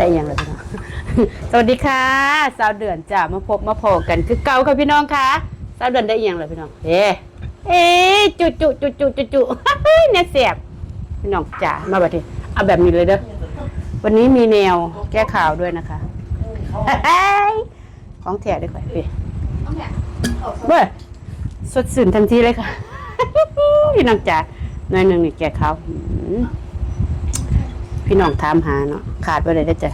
ได้ยังเลยพี่น้อง สวัสดีค่ะสาวเดือนจ้ามาพบมาพอกันคือเก่าค่ะพี่น้องค่ะสาวเดือนได้ยังเลยพี่น้องเอ๊ะเอ๊ะจุจุจุจุจุจุเนี่ยเสียบพี่น้องจ๋ามาบัดทีเอาแบบนี้เลยเด้อวันนี้มีแนวแก้ข่าวด้วยนะคะของแถด้วยค่ะพี่เว้ยสดสื่นทันทีเลยค่ะพี่น้องจ๋าหน่อยหนึ่งนี่แก้ข่าวหื พี่น้องถามหาเนาะขาดไปเลยได้อจ้ะ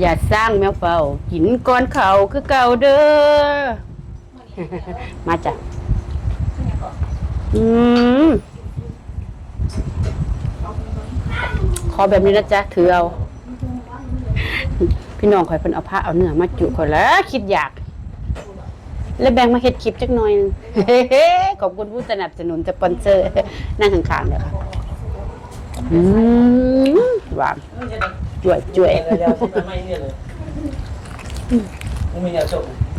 อย่าสร้างแมวเฝ้ากินก้อนเขาคือเก่าเด้อ มาจ้ะอืมขอแบบนี้นะจ๊ะถือเอา พี่น้องคอยเพิ่นเอาผ้าเอาเนื้อมาจุคนแล้วคิดอยาก แล้วแบ่งมาเฮ็ดคลิปจักหน่อยหนึงขอบคุณผู้สนับสนุนสปอนเซอร์นั่งข้างๆเลยค่ะ อืมหวานจ่วยจ่วย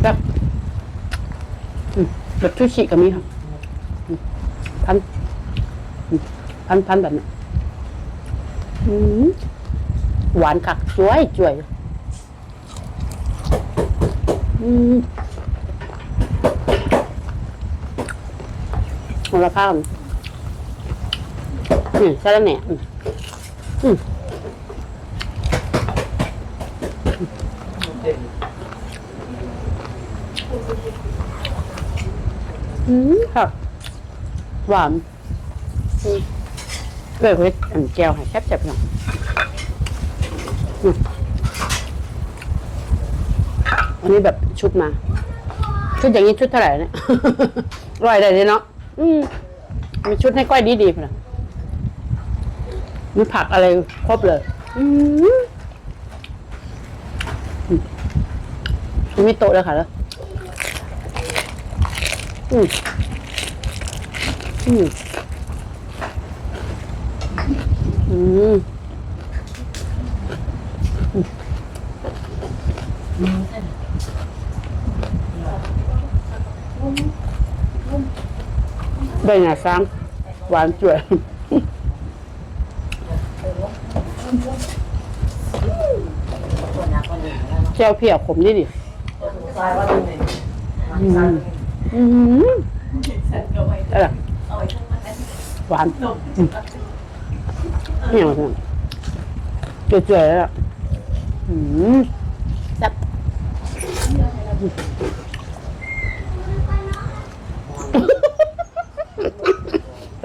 แบบแบบชูชิก็มีครับอืมพันพันพันแบบนี้อืมหวานคักจ่วยจ่วยอืมมูลค่า นี่ใช่แล้วเนี่ยอืมอืมอืมค่ะหวานอืมเกิดเวทอันแก้วให้แซ่บๆหน่อยอืมอันนี้แบบชุดมา ชุดอย่างนี้ชุดเท่าไหร่เนี่ยร้อยได้เลยเนาะ อืมมีชุดให้ก้อยดีๆพี่น มีผักอะไรครบเลยอืมอืมมีโต๊ะเลยค่ะแล้วอืมอืมอืมได้ไงซ้ำหวานจ่วย แก้วเพียขมนี่ดิ Sai quá đi này. อืมอืมอะไรหวานอืมนี่อย่างเจ๋ยๆแล้วอะอืมแซ่บ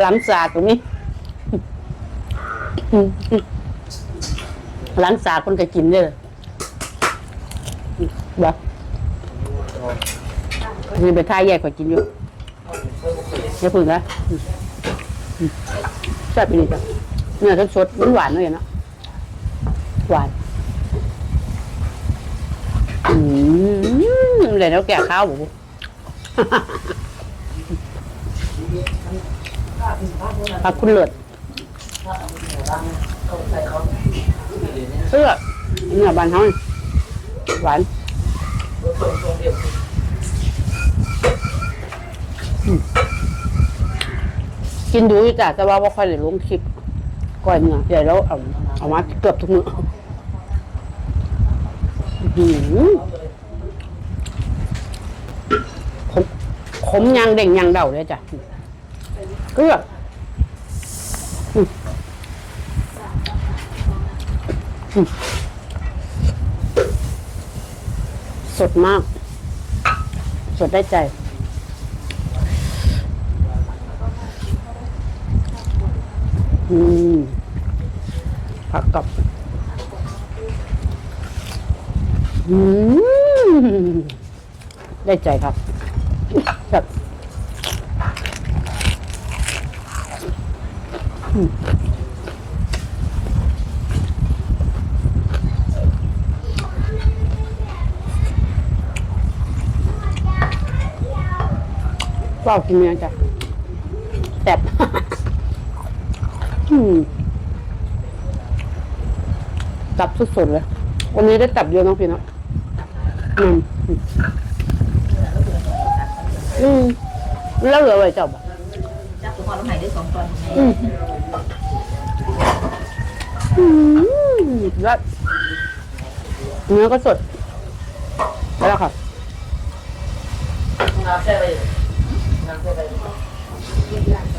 ล้างสาตรงนี้อืมอืมล้างสาคนก็กินได้เยบ่นี่ไปท่าแยกกว่ากินอยู่อย่าพึ่งนะแซ่บไปดีจ้ะเนื้อสดๆมันหวานเลยเนาะหวานอืมเลยแล้วแก่ข้าวบุปลาคุณเลิศเสื้อเนื้อบานเฮานี่ หวานกินดูจ้ะแต่ว่าว่าค่อยเลยลงคลิปก่อยเนื้อเดี๋ยวเราเอาเอามาเกือบทุกมื้อหืมขมยางเด่งยางเดาเลยจ้ะเกลืออืมอืม สดมาก สดได้ใจ อืมผักกับอืมได้ใจครับแบบอืม ว้าวกินเนื้อจ้ะแซ่บอืมตับสุดๆเลย วันนี้ได้ตับเยอะน้องพี่เนาะอืมอืมแล้วเหลือไว้เจ้าบ่ chắc tụi con lúc này đứa còn tuần อืมอืมแล้วเนื้อก็สดแล้วค่ะ น้ำแช่ไปน้ำแช่ไป